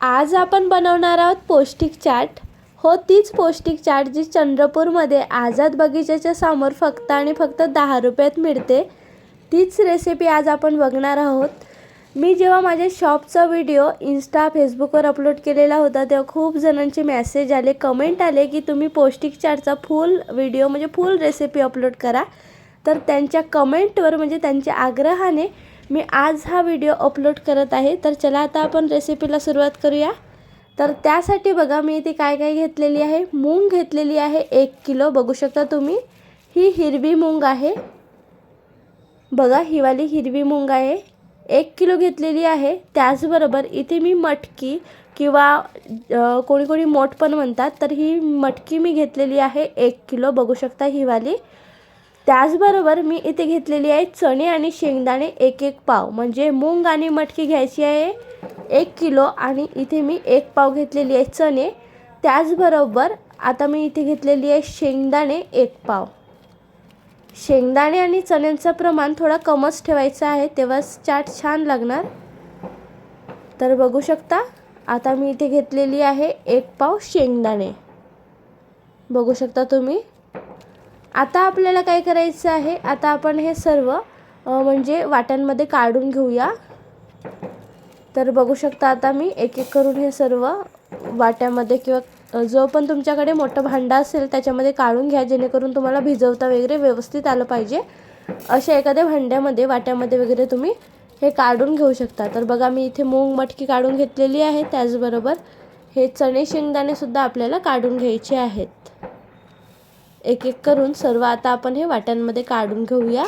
आज आपण बनवणार आहोत पौष्टिक चाट. हो तीच पौष्टिक चाट जी चंद्रपूरमध्ये आझाद बगीचाच्या समोर फक्त आणि फक्त दहा रुपयात मिळते तीच रेसिपी आज आपण बघणार आहोत. मी जेव्हा माझ्या शॉपचा व्हिडिओ इन्स्टा फेसबुकवर अपलोड केलेला होता तेव्हा खूप जणांचे मेसेज आले कमेंट आले की तुम्ही पौष्टिक चाटचा फुल व्हिडिओ म्हणजे फुल रेसिपी अपलोड करा. तर त्यांच्या कमेंटवर म्हणजे त्यांच्या आग्रहाने मी आज हा व्हिडिओ अपलोड करत आहे. तर चला आता आपण रेसिपीला सुरुवात करूया. तर त्यासाठी बघा मी इथे काय काय घेतलेली आहे. मूग घेतलेली आहे एक किलो. बघू शकता तुम्ही. ही हिरवी मूग आहे. बघा हिवाली हिरवी मूंग आहे. एक किलो घेतलेली आहे. त्याचबरोबर इथे मी मटकी किंवा कोणी कोणी मोठ पण म्हणतात. तर ही मटकी मी घेतलेली आहे एक किलो. बघू शकता हिवाली त्याचबरोबर मी इथे घेतलेली आहे चणे आणि शेंगदाणे एक एक पाव. म्हणजे मूग आणि मटकी घ्यायची आहे एक किलो आणि इथे मी एक पाव घेतलेली आहे चणे. त्याचबरोबर आता मी इथे घेतलेली आहे शेंगदाणे एक पाव. शेंगदाणे आणि चण्यांचं प्रमाण थोडा कमच ठेवायचं आहे तेव्हाच चाट छान लागणार. तर बघू शकता आता मी इथे घेतलेली आहे एक पाव शेंगदाणे. बघू शकता तुम्ही? आता आपल्याला काय करायचं आहे? आता आपण हे सर्व म्हणजे वाट्यांमध्ये काढून घेऊया. तर बघू शकता आता मी एक एक करून हे सर्व वाट्यामध्ये किंवा जो पण तुमच्याकडे मोठं भांडं असेल त्याच्यामध्ये काढून घ्या जेणेकरून तुम्हाला भिजवता वगैरे व्यवस्थित आलं पाहिजे. अशा एखाद्या भांड्यामध्ये वाट्यामध्ये वगैरे तुम्ही हे काढून घेऊ शकता. तर बघा मी इथे मूग मटकी काढून घेतलेली आहे. त्याचबरोबर हे चणे शेंगदाणेसुद्धा आपल्याला काढून घ्यायचे आहेत. एक एक करून सर्व आता आपण हे वाट्यांमध्ये काढून घेऊया.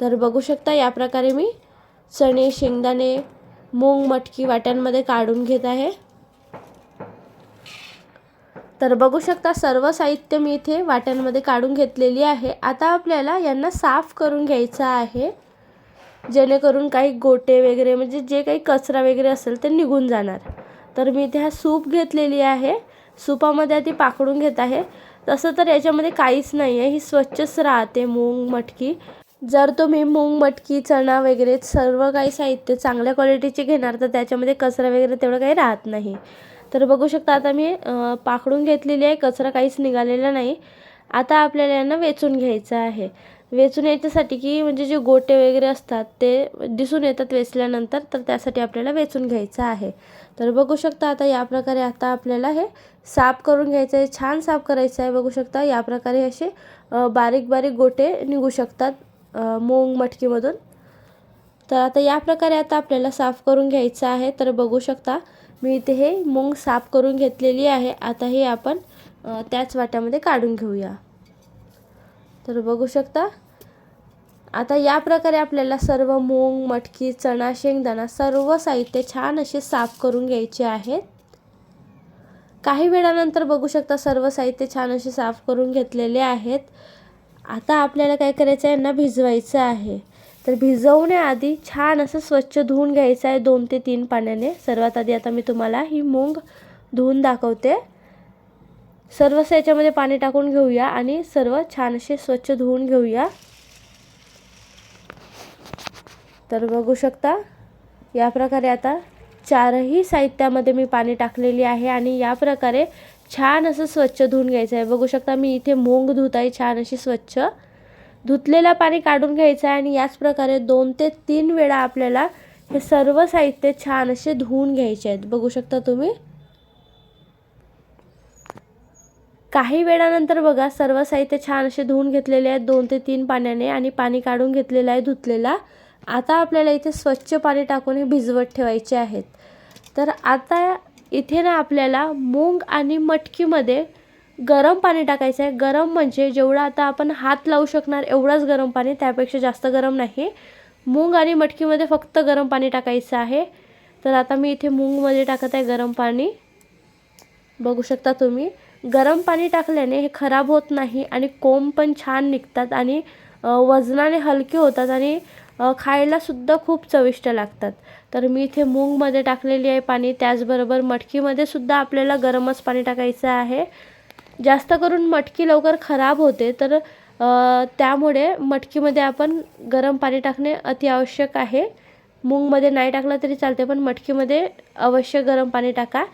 तर बघू शकता या प्रकारे मी चणे शेंगदाणे मूग मटकी वाट्यांमध्ये काढून घेत आहे. तर बघू शकता सर्व साहित्य मी इथे वाट्यांमध्ये काढून घेतलेली आहे. आता आपल्याला यांना साफ करून घ्यायचं आहे. जेणेकरून काही गोटे वगैरे म्हणजे जे काही कचरा वगैरे असेल ते निघून जाणार. तर मी इथे हा सूप घेतलेली आहे. सुपामध्ये आधी पाकडून घेत आहे. तसं तर याच्यामध्ये काहीच नाही आहे ही स्वच्छच राहते मूग मटकी. जर तुम्ही मूग मटकी चणा वगैरे सर्व काही साहित्य चांगल्या क्वालिटीचे घेणार तर त्याच्यामध्ये कचरा वगैरे तेवढं काही राहत नाही. तर बघू शकता आता मी पाकडून घेतलेली आहे. कचरा काहीच निघालेला नाही. आता आपल्याला यांना वेचून घ्यायचं आहे. वेचून याच्यासाठी की म्हणजे जे गोटे वगैरे असतात ते दिसून येतात वेचल्यानंतर तर त्यासाठी आपल्याला वेचून घ्यायचं आहे. तर बघू शकता आता या प्रकारे आता आपल्याला हे साफ करून घ्यायचं आहे छान साफ करायचं आहे. बघू शकता या प्रकारे असे बारीक बारीक गोटे निघू शकतात अ, मूग मटकीमधून. तर आता या प्रकारे आता आपल्याला साफ करून घ्यायचं आहे. तर बघू शकता मी इथे हे मूंग साफ करून घेतलेली आहे. आता हे आपण त्याच वाट्यामध्ये काढून घेऊया. तर बघू शकता. आता या प्रकारे आपल्याला सर्व मूग मटकी चणा शेंगदाणा सर्व साहित्य छान असे साफ करून घ्यायचे आहेत. काही वेळानंतर बघू शकता सर्व साहित्य छान असे साफ करून घेतलेले आहेत. आता आपल्याला काय करायचं आहे यांना भिजवायचं आहे. तर भिजवण्याआधी छान असं स्वच्छ धुवून घ्यायचं आहे दोन ते तीन पाण्याने. सर्वात आधी आता मी तुम्हाला ही मूग धुवून दाखवते. सर्वच याच्यामध्ये पाणी टाकून घेऊया आणि सर्व छान असे स्वच्छ धुवून घेऊया. तर बघू शकता या प्रकारे आता चारही साहित्यामध्ये मी पाणी टाकलेली आहे आणि या प्रकारे छान असं स्वच्छ धुवून घ्यायचं आहे बघू शकता मी इथे मोंग धुत आहे छान अशी स्वच्छ. धुतलेलं पाणी काढून घ्यायचं आहे आणि याच प्रकारे दोन ते तीन वेळा आपल्याला हे सर्व साहित्य छान असे धुवून घ्यायचे आहेत. बघू शकता तुम्ही. काही वेळानंतर बघा सर्व साहित्य छान असे धुवून घेतलेले आहेत. दोन ते तीन पाण्याने आणि पाणी काढून घेतलेलं आहे धुतलेला. आता आपल्याला इथे स्वच्छ पाणी टाकून हे भिजवत ठेवायचे आहेत. तर आता इथे ना आपल्याला मूग आणि मटकीमध्ये गरम पाणी टाकायचं आहे. गरम म्हणजे जेवढं आता आपण हात लावू शकणार एवढंच गरम पाणी त्यापेक्षा जास्त गरम नाही. मूग आणि मटकीमध्ये फक्त गरम पाणी टाकायचं आहे. तर आता मी इथे मूगमध्ये टाकत आहे गरम पाणी. बघू शकता तुम्ही. गरम पाणी टाकल्याने हे खराब होत नाही आणि कोंब पण छान निघतात आणि वजनाने हलके होतात आणि खायलासुद्धा खूप चविष्ट लागतात. तर मी इथे मूगमध्ये टाकलेली आहे पाणी. त्याचबरोबर मटकीमध्ये सुद्धा आपल्याला गरमच पाणी टाकायचं आहे. जास्त करून मटकी लवकर खराब होते तर त्यामुळे मटकीमध्ये आपण गरम पाणी टाकणे अति आवश्यक आहे. मूगमध्ये नाही टाकलं तरी चालते पण मटकीमध्ये अवश्य गरम पाणी टाका.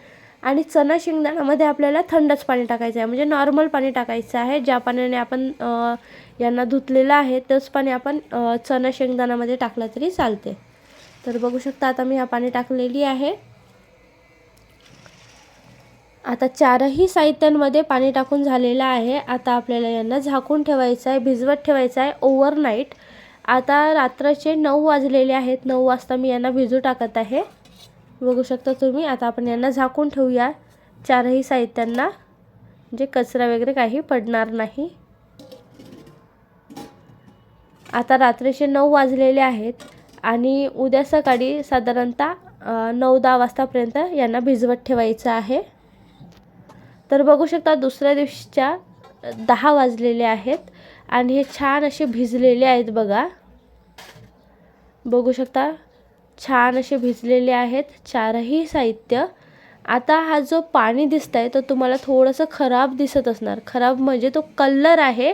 आणि चणा शेंगदाण्यामध्ये आपल्याला थंडच पाणी टाकायचं आहे. म्हणजे नॉर्मल पाणी टाकायचं आहे. ज्या पाण्याने आपण यांना धुतलेलं आहे तेच पाणी आपण चणा शेंगदाण्यामध्ये टाकलं तरी चालते. तर बघू शकता आता मी हा पाणी टाकलेली आहे. आता चारही साहित्यांमध्ये पाणी टाकून झालेलं आहे. आता आपल्याला यांना झाकून ठेवायचं आहे भिजवत ठेवायचं आहे ओव्हरनाईट आता रात्रचे नऊ वाजलेले आहेत. नऊ वाजता मी यांना भिजू टाकत आहे. बघू शकता तुम्ही. आता आपण यांना झाकून ठेवूया. चारही साहित्यांना म्हणजे कचरा वगैरे काही पडणार नाही. आता रात्रीचे नऊ वाजलेले आहेत. आणि उद्या सकाळी साधारणतः नऊ दहा वाजतापर्यंत यांना भिजवत ठेवायचं आहे. तर बघू शकता दुसऱ्या दिवशीच्या दहा वाजलेले आहेत. आणि हे छान असे भिजलेले आहेत बघा. बघू शकता छान असे भिजलेले आहेत चारही साहित्य. आता हा जो पाणी दिसत आहे तो तुम्हाला थोडंसं खराब दिसत असणार. खराब म्हणजे तो कलर आहे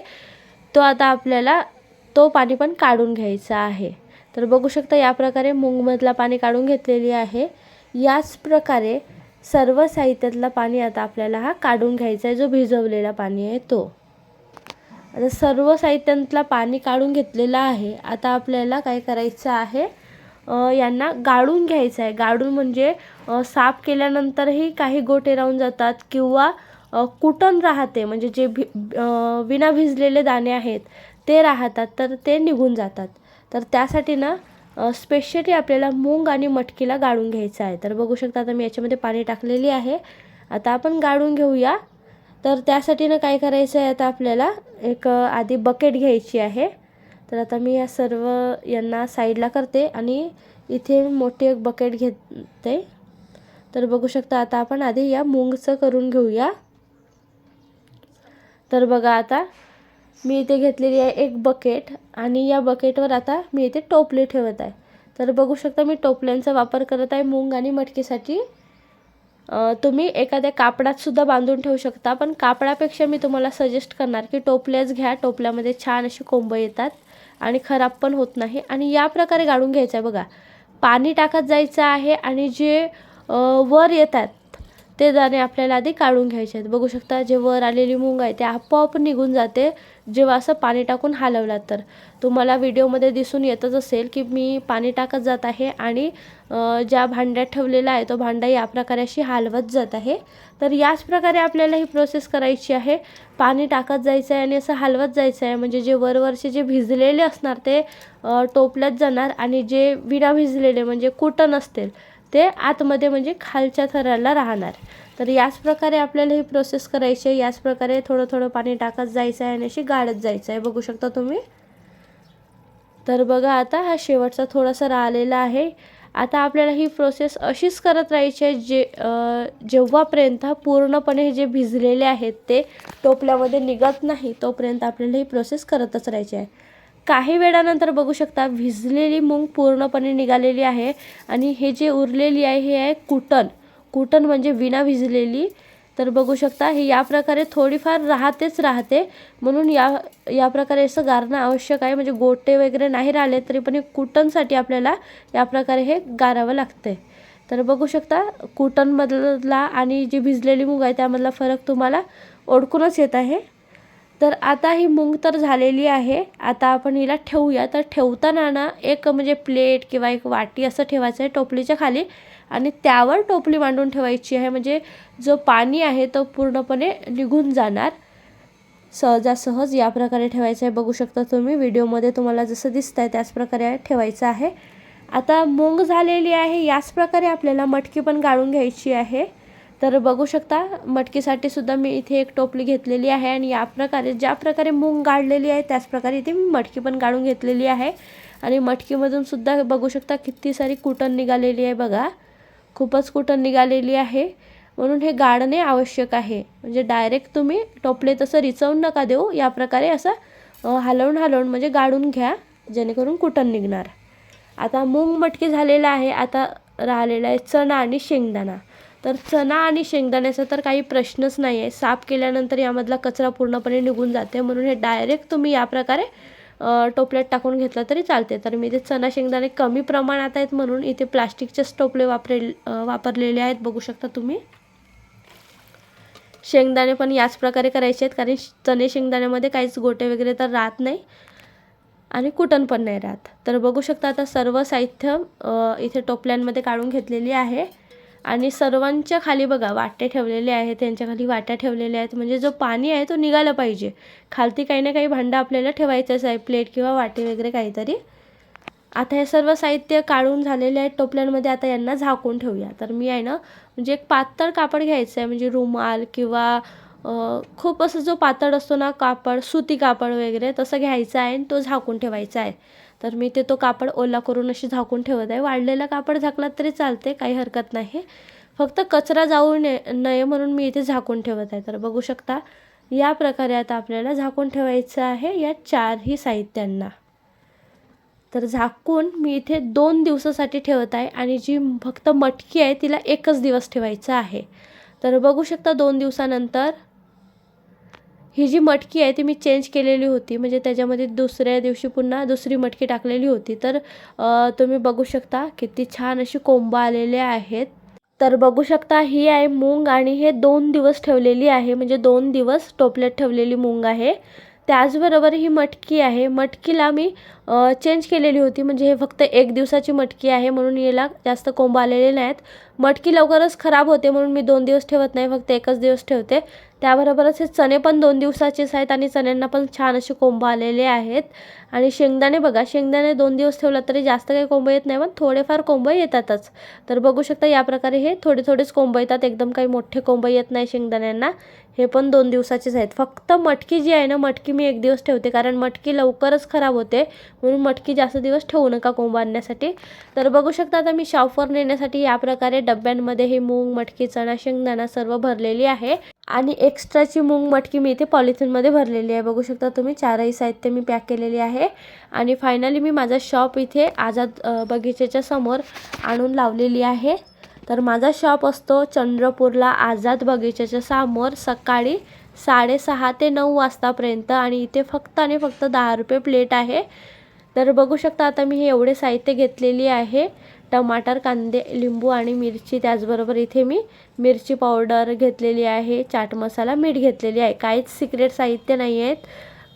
तो आता आपल्याला तो पाणी पण काढून घ्यायचा आहे. तर बघू शकता या प्रकारे मूंगमधला पाणी काढून घेतलेली आहे. याच प्रकारे सर्व साहित्यातलं पाणी आता आपल्याला हा काढून घ्यायचा आहे जो भिजवलेला पाणी आहे तो. आता सर्व साहित्यातला पाणी काढून घेतलेला आहे. आता आपल्याला काय करायचं आहे यांना गाळून घ्यायचं आहे गाळून म्हणजे साफ केल्यानंतरही काही गोटे राहून जातात किंवा कुटण राहते. म्हणजे जे भि विना भिजलेले दाणे आहेत ते राहतात तर ते निघून जातात. तर त्यासाठी ना स्पेशली आपल्याला मूग आणि मटकीला गाळून घ्यायचं आहे. तर बघू शकता आता मी याच्यामध्ये पाणी टाकलेली आहे. आता आपण गाळून घेऊया. तर त्यासाठी ना काय करायचं आहे आता आपल्याला एक आधी बकेट घ्यायची आहे. तर आता मी या सर्व यांना साईडला करते आणि इथे मोठी एक बकेट घेते. तर बघू शकता आता आपण आधी या मुंगचं करून घेऊया. तर बघा आता मी इथे घेतलेली आहे एक बकेट आणि या बकेटवर आता मी इथे टोपले ठेवत आहे. तर बघू शकता मी टोपल्यांचा वापर करत आहे मुंग आणि मटकीसाठी. तुम्ही एखाद्या कापडात सुद्धा बांधून ठेवू शकता पण कापडापेक्षा मी तुम्हाला सजेस्ट करणार की टोपल्याच घ्या. टोपल्यामध्ये छान अशी कोंब येतात. आणि खराब पण होत नाही. आणि या प्रकारे गाळून घ्यायचं आहे बघा. पाणी टाकत जायचं आहे आणि जे वर येतात ते दाणे आपल्याला आधी काढून घ्यायचे आहेत. बघू शकता जे वर आलेली मूग आहे ते आपोआप निघून जाते. जेव्हा असं पाणी टाकून हलवलात तर. तुम्हाला व्हिडिओमध्ये दिसून येतच असेल की मी पाणी टाकत जात आहे आणि ज्या भांड्यात ठेवलेला आहे तो भांडा या प्रकारे अशी हलवत जात आहे. तर याच प्रकारे आपल्याला ही प्रोसेस करायची आहे. पाणी टाकत जायचं आहे आणि असं हलवत जायचं आहे म्हणजे जे वरवरचे जे भिजलेले असणार ते टोपल्यात जाणार आणि जे विना भिजलेले म्हणजे कुटण असतील ते आतमध्ये म्हणजे खालच्या थराला राहणार. तर याच प्रकारे आपल्याला ही प्रोसेस करायची आहे याच प्रकारे थोडं थोडं पाणी टाकत जायचं आहे आणि अशी गाळत जायचं आहे बघू शकता तुम्ही? तर बघा आता हा शेवटचा थोडासा राहिलेला आहे. आता आपल्याला ही प्रोसेस अशीच करत राहायची आहे जे जेव्हापर्यंत पूर्णपणे हे जे भिजलेले आहेत ते टोपल्यामध्ये निघत नाही तोपर्यंत आपल्याला ही प्रोसेस करतच राहायची आहे. काही वेळानंतर बघू शकता भिजलेली मूग पूर्णपणे निघालेली आहे आणि हे जे उरलेली आहे हे आहे कुटण कुटण म्हणजे विना भिजलेली. तर बघू शकता हे या प्रकारे थोडीफार राहतेच राहते. म्हणून या या प्रकारे असं गारणं आवश्यक आहे. म्हणजे गोटे वगैरे नाही राहिले तरी पण हे कुटणसाठी आपल्याला या प्रकारे हे गारावं लागते तर बघू शकता कुटणमधला आणि जी भिजलेली मूग आहे त्यामधला फरक तुम्हाला ओळखूनच येत आहे. तर आता ही मूग तर झालेली आहे. आता आपण हिला ठेवूया. तर ठेवताना ना एक म्हणजे प्लेट किंवा एक वाटी असं ठेवायचं आहे टोपलीच्या खाली आणि त्यावर टोपली मांडून ठेवायची आहे. म्हणजे जो पाणी आहे तो पूर्णपणे निघून जाणार. सहजासहज या प्रकारे ठेवायचं आहे. बघू शकता तुम्ही व्हिडिओमध्ये तुम्हाला जसं दिसतं आहे त्याच प्रकारे ठेवायचं आहे. आता मूग झालेली आहे. याच प्रकारे आपल्याला मटकी पण गाळून घ्यायची आहे. तर बघू शकता मटकीसाठी सुद्धा मी इथे एक टोपली घेतलेली आहे आणि या प्रकारे ज्या प्रकारे मूग गाळलेली आहे त्याचप्रकारे इथे मी मटकी पण गाळून घेतलेली आहे. आणि मटकीमधून सुद्धा बघू शकता किती सारी कुटण निघालेली आहे बघा. खूपच कुटण निघालेली आहे. म्हणून हे गाळणे आवश्यक आहे. म्हणजे डायरेक्ट तुम्ही टोपले तसं रिचवून नका देऊ. या प्रकारे असं हलवून हलवून म्हणजे गाळून घ्या जेणेकरून कुटण निघणार. आता मूग मटकी झालेला आहे. आता राहिलेला आहे चणा आणि शेंगदाणा. तर चणा आणि शेंगदाण्याचा तर काही प्रश्नच नाही आहे साफ केल्यानंतर यामधला कचरा पूर्णपणे निघून जाते म्हणून हे डायरेक्ट तुम्ही या प्रकारे टोपल्यात टाकून घेतलं तरी चालते तर मी इथे चणा शेंगदाणे कमी प्रमाणात आहेत म्हणून इथे प्लास्टिकचेच टोपले वापरेल वापरलेले आहेत. बघू शकता तुम्ही. शेंगदाणे पण याच प्रकारे करायचे आहेत. कारण चणे शेंगदाण्यामध्ये काहीच गोटे वगैरे तर राहत नाही. आणि कुटण पण नाही राहत. तर बघू शकता आता सर्व साहित्य इथे टोपल्यांमध्ये काढून घेतलेली आहे. आणि सर्वांच्या खाली बघा वाटे ठेवलेले आहेत त्यांच्या खाली वाट्या ठेवलेल्या आहेत. म्हणजे जो पाणी आहे तो निघाला पाहिजे. खालती काही ना काही भांडं आपल्याला ठेवायचंच आहे प्लेट किंवा वाटे वगैरे काहीतरी. आता हे सर्व साहित्य काढून झालेले आहेत टोपल्यांमध्ये आता यांना झाकून ठेवूया. तर मी आहे ना म्हणजे एक पातळ कापड घ्यायचं आहे म्हणजे रुमाल किंवा खूप असं जो पातळ असतो ना कापड सुती कापड वगैरे तसं घ्यायचं आहे आणि तो झाकून ठेवायचा आहे. तर मी ते तो कापड ओला करून अशी झाकून ठेवत आहे. वाढलेला कापड झाकला तरी चालते काही हरकत नाही फक्त कचरा जाऊ नये नये म्हणून मी इथे झाकून ठेवत आहे. तर बघू शकता या प्रकारे आता आपल्याला झाकून ठेवायचं आहे या चारही साहित्यांना. तर झाकून मी इथे दोन दिवसासाठी ठेवत आहे आणि जी फक्त मटकी आहे तिला एकच दिवस ठेवायचं आहे. तर बघू शकता दोन दिवसानंतर ही जी मटकी आहे ती मी चेंज केलेली होती. म्हणजे त्याच्यामध्ये दुसऱ्या दिवशी पुन्हा दुसरी मटकी टाकलेली होती. तर तुम्ही बघू शकता किती छान अशी कोंब आलेले आहेत. तर बघू शकता ही आहे मूग आणि हे दोन दिवस ठेवलेली आहे. म्हणजे दोन दिवस टोपल्यात ठेवलेली मूग आहे. त्याचबरोबर ही मटकी आहे. मटकीला मी चेंज केलेली होती. म्हणजे हे फक्त एक दिवसाची मटकी आहे म्हणून याला जास्त कोंब आलेले नाहीत. मटकी लवकरच खराब होते म्हणून मी दोन दिवस ठेवत नाही. फक्त एकच दिवस ठेवते. त्याबरोबरच हे चणे पण दोन दिवसाचेच आहेत आणि चण्यांना पण छान असे कोंब आलेले आहेत. आणि शेंगदाणे बघा शेंगदाणे दोन दिवस ठेवला तरी जास्त काही कोंब येत नाही पण थोडेफार कोंब येतातच. तर बघू शकता या प्रकारे हे थोडे थोडेच कोंब येतात एकदम काही मोठे कोंब येत नाही शेंगदाण्यांना. हे पण दोन दिवसाचेच आहेत. फक्त मटकी जी आहे ना मटकी मी एक दिवस ठेवते कारण मटकी लवकरच खराब होते म्हणून मटकी जास्त दिवस ठेवू नका कोंब आणण्यासाठी. तर बघू शकता आता मी शॉपवर नेण्यासाठी या प्रकारे डब्यांमध्ये हे मूग मटकी चणा शेंगदाणा सर्व भरलेली आहे. आणि एक्स्ट्राची मूग मटकी मी इथे पॉलिथिनमध्ये भरलेली आहे. बघू शकता तुम्ही चारही साहित्य मी पॅक केलेली आहे. आणि फायनली मी माझा शॉप इथे आझाद बगीचेच्या समोर आणून लावलेली आहे. तर माझा शॉप असतो चंद्रपूरला आझाद बगीचेच्या समोर सकाळी साडेसहा ते नऊ वाजतापर्यंत आणि इथे फक्त आणि फक्त दहा रुपये प्लेट आहे. तर बघू शकता आता मी हे एवढे साहित्य घेतलेली आहे. टमाटर कांदे लिंबू आणि मिरची. त्याचबरोबर इथे मी मिरची पावडर घेतलेली आहे चाट मसाला मीठ घेतलेली आहे. काहीच सिक्रेट साहित्य नाही आहेत.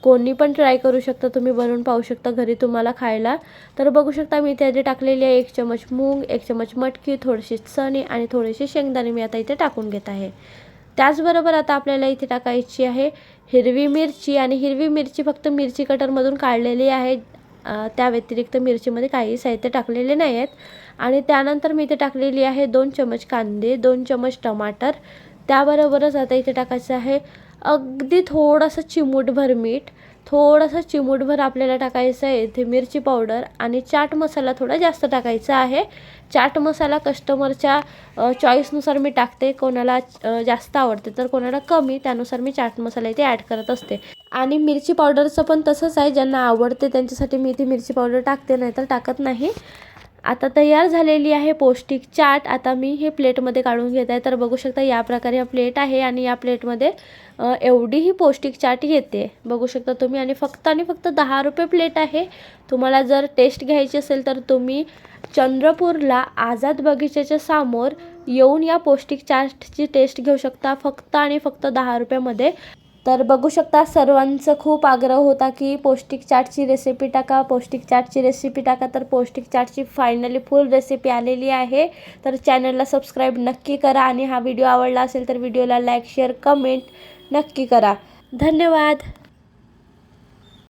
कोणी पण ट्राय करू शकता तुम्ही बनवून पाहू शकता घरी तुम्हाला खायला. तर बघू शकता मी इथे आधी टाकलेली आहे एक चमच मूग एक चमच मटकी थोडीशी चणे आणि थोडेसे शेंगदाणे मी आता इथे टाकून घेत आहे. त्याचबरोबर आता आपल्याला इथे टाकायची आहे हिरवी मिरची. आणि हिरवी मिरची फक्त मिरची कटरमधून काढलेली आहे. त्या व्यतिरिक्त मिरचीमध्ये काही साहित्य टाकलेले नाही आहेत आणि त्यानंतर मी इथे टाकलेली आहे दोन चमच कांदे दोन चमच टमाटर. त्याबरोबरच आता इथे टाकायचं आहे अगदी थोडंसं चिमूटभर मीठ. थोडंसं चिमूटभर आपल्याला टाकायचं आहे. इथे मिरची पावडर आणि चाट मसाला थोडा जास्त टाकायचा आहे. चाट मसाला कस्टमरच्या चॉईसनुसार मी टाकते. कोणाला जास्त आवडते तर कोणाला कमी त्यानुसार मी चाट मसाला इथे ॲड करत असते. आणि मिरची पावडरचं पण तसंच आहे. ज्यांना आवडते त्यांच्यासाठी मी इथे मिरची पावडर टाकते नाहीतर टाकत नाही. आता तयार झालेली आहे पौष्टिक चाट. आता मी हे प्लेटमध्ये काढून घेत आहे. तर बघू शकता या प्रकारे हा प्लेट आहे आणि या प्लेटमध्ये एवढी ही पौष्टिक चाट येते. बघू शकता तुम्ही आणि फक्त आणि फक्त दहा रुपये प्लेट आहे. तुम्हाला जर टेस्ट घ्यायची असेल तर तुम्ही चंद्रपूरला आझाद बगीचाच्या समोर येऊन या पौष्टिक चाटची टेस्ट घेऊ शकता. फक्त आणि फक्त दहा रुपयामध्ये. तर बघू शकता सर्वांचं खूप आग्रह होता की पौष्टिक चाटची रेसिपी टाका. पौष्टिक चाटची रेसिपी टाका तर पौष्टिक चाटची फायनली फुल रेसिपी आलेली आहे. तर चॅनलला सबस्क्राईब नक्की करा आणि हा व्हिडिओ आवडला असेल तर व्हिडिओला लाईक शेअर कमेंट नक्की करा. धन्यवाद.